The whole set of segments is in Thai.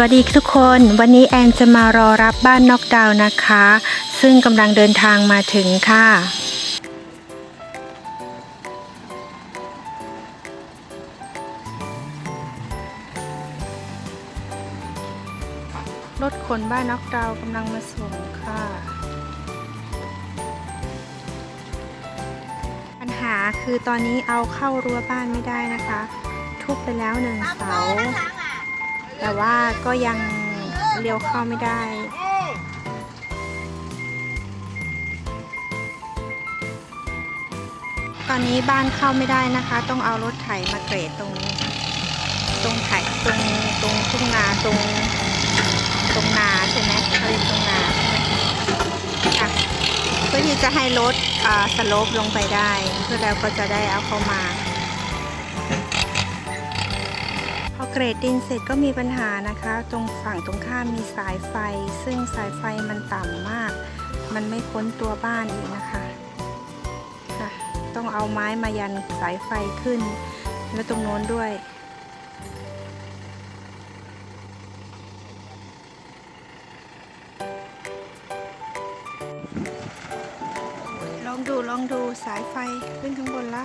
วัสดีทุกคน วันนี้แอนจะมารอรับบ้านนอกดาวน์นะคะ ซึ่งกำลังเดินทางมาถึงค่ะ รถขนบ้านนอกดาวน์กำลังมาส่งค่ะ ปัญหาคือตอนนี้เอาเข้ารั้วบ้านไม่ได้นะคะ ทุบไปแล้วหนึ่งเสา แต่ว่าก็ยังเลี้ยวเข้าไม่ได้ ตอนนี้บ้านเข้าไม่ได้นะคะ ต้องเอารถไถมาเกรดตรงนี้ตรงไถตรงตรงทุ่งนาตรงตรงนาใช่ไหมเขาเรียกตรงนาใช่ไหมค่ะเพื่อที่จะให้รถสโลปลงไปได้เพื่อแล้วก็จะได้เอาเข้ามา รดดินเสร็จก็มีปัญหานะคะ ตรงฝั่งตรงข้ามมีสายไฟ ซึ่งสายไฟมันต่ำมาก มันไม่พ้นตัวบ้านอีกนะคะค่ะต้องเอาไม้มายันสายไฟขึ้น แล้วตรงโน้นด้วยลองดูลองดูสายไฟขึ้นข้างบนละ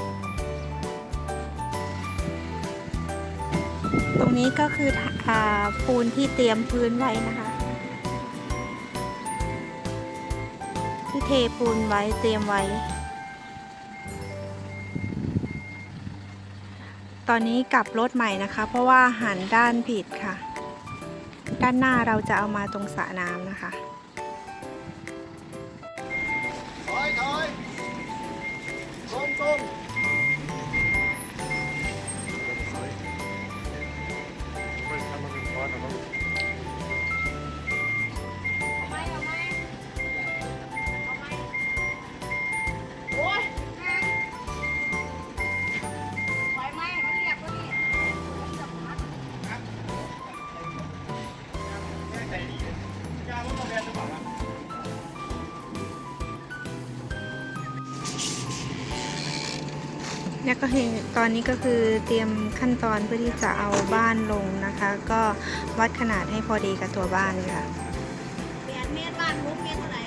ตรงนี้ก็คืออปูนที่เตรียมพื้นไว้นะคะ ที่เทปูนไว้เตรียมไว้ ตอนนี้กลับรถใหม่นะคะ เพราะว่าหันด้านผิดค่ะ ด้านหน้าเราจะเอามาตรงสระน้ำนะคะถอยถอยตรงตรง แล้วก็คือตอนนี้ก็คือเตรียมขั้นตอนเพื่อที่จะเอาบ้านลงนะคะ ก็วัดขนาดให้พอดีกับตัวบ้านค่ะ เมตรบ้านมุกเมตรเท่าไหร่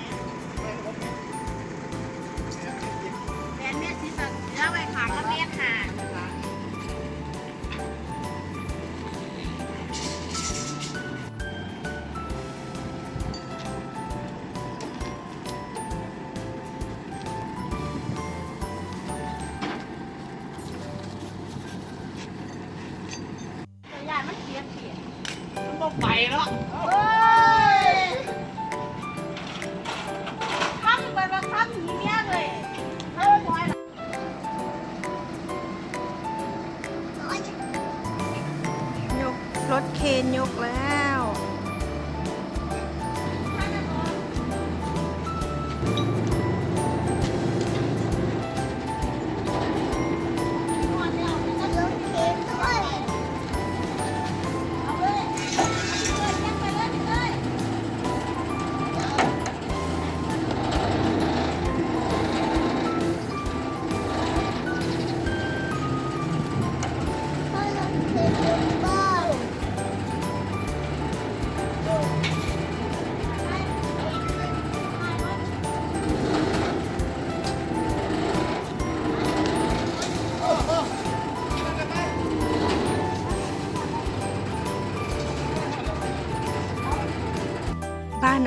ไปแล้วเฮ้ยทำไปมาทำหีเมียเลยยละยกรถเคนยกแล้ว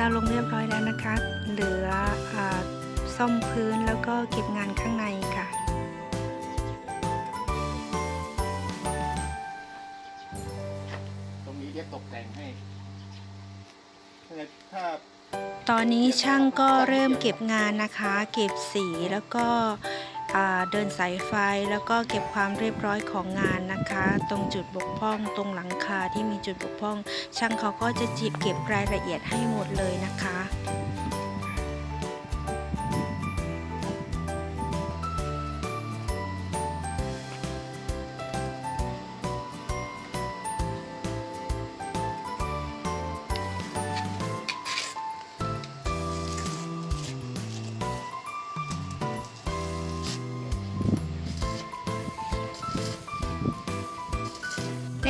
เอาลงเรียบร้อยแล้วนะคะ เหลืออาซ่อมพื้นแล้วก็เก็บงานข้างในค่ะ ตรงนี้เดี๋ยวตกแต่งให้ถ้าถ้าตอนนี้ช่างก็เริ่มเก็บงานนะคะ เก็บสีแล้วก็อ่า เดินสายไฟแล้วก็เก็บความเรียบร้อยของงานนะคะ ตรงจุดบกพร่องตรงหลังคาที่มีจุดบกพร่อง ช่างเขาก็จะจีบเก็บรายละเอียดให้หมดเลยนะคะ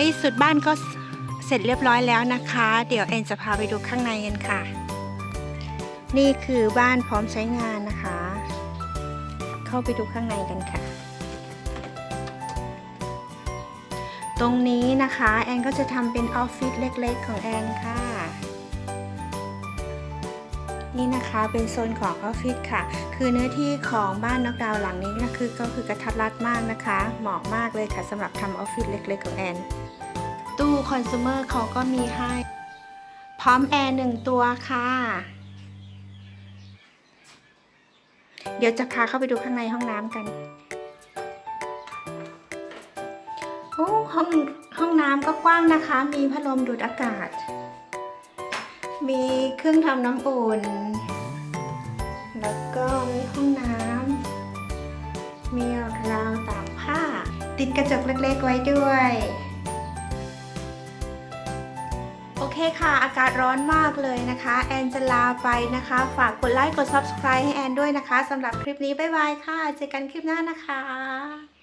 ในสุดบ้านก็เสร็จเรียบร้อยแล้วนะคะ เดี๋ยวแอนจะพาไปดูข้างในกันค่ะ นี่คือบ้านพร้อมใช้งานนะคะ เข้าไปดูข้างในกันค่ะ ตรงนี้นะคะ แอนก็จะทำเป็นออฟฟิศเล็กๆของแอนค่ะ นี่นะคะเป็นโซนของออฟฟิศค่ะ คือเนื้อที่ของบ้านนอกดาวหลังนี้นะคือก็คือกระทัดรัดมากนะคะ เหมาะมากเลยค่ะสำหรับทำออฟฟิศเล็กๆของแอน ตู้คอน sumer เขาก็มีให้ พร้อมแอร์หนึ่งตัวค่ะ เดี๋ยวจะพาเข้าไปดูข้างในห้องน้ำกันโอ้ห้องห้องน้ำก็กว้างนะคะ มีพัดลมดูดอากาศ มีเครื่องทำน้ำอุ่น แล้วก็มีห้องน้ำ มีราวตากผ้า ติดกระจกเล็กๆไว้ด้วย โอเคค่ะ อากาศร้อนมากเลยนะคะ แอนจะลาไปนะคะ ฝากกดไลค์ กด subscribe ให้แอนด้วยนะคะสำหรับคลิปนี้ บ๊ายบายค่ะ เจอกันคลิปหน้านะคะ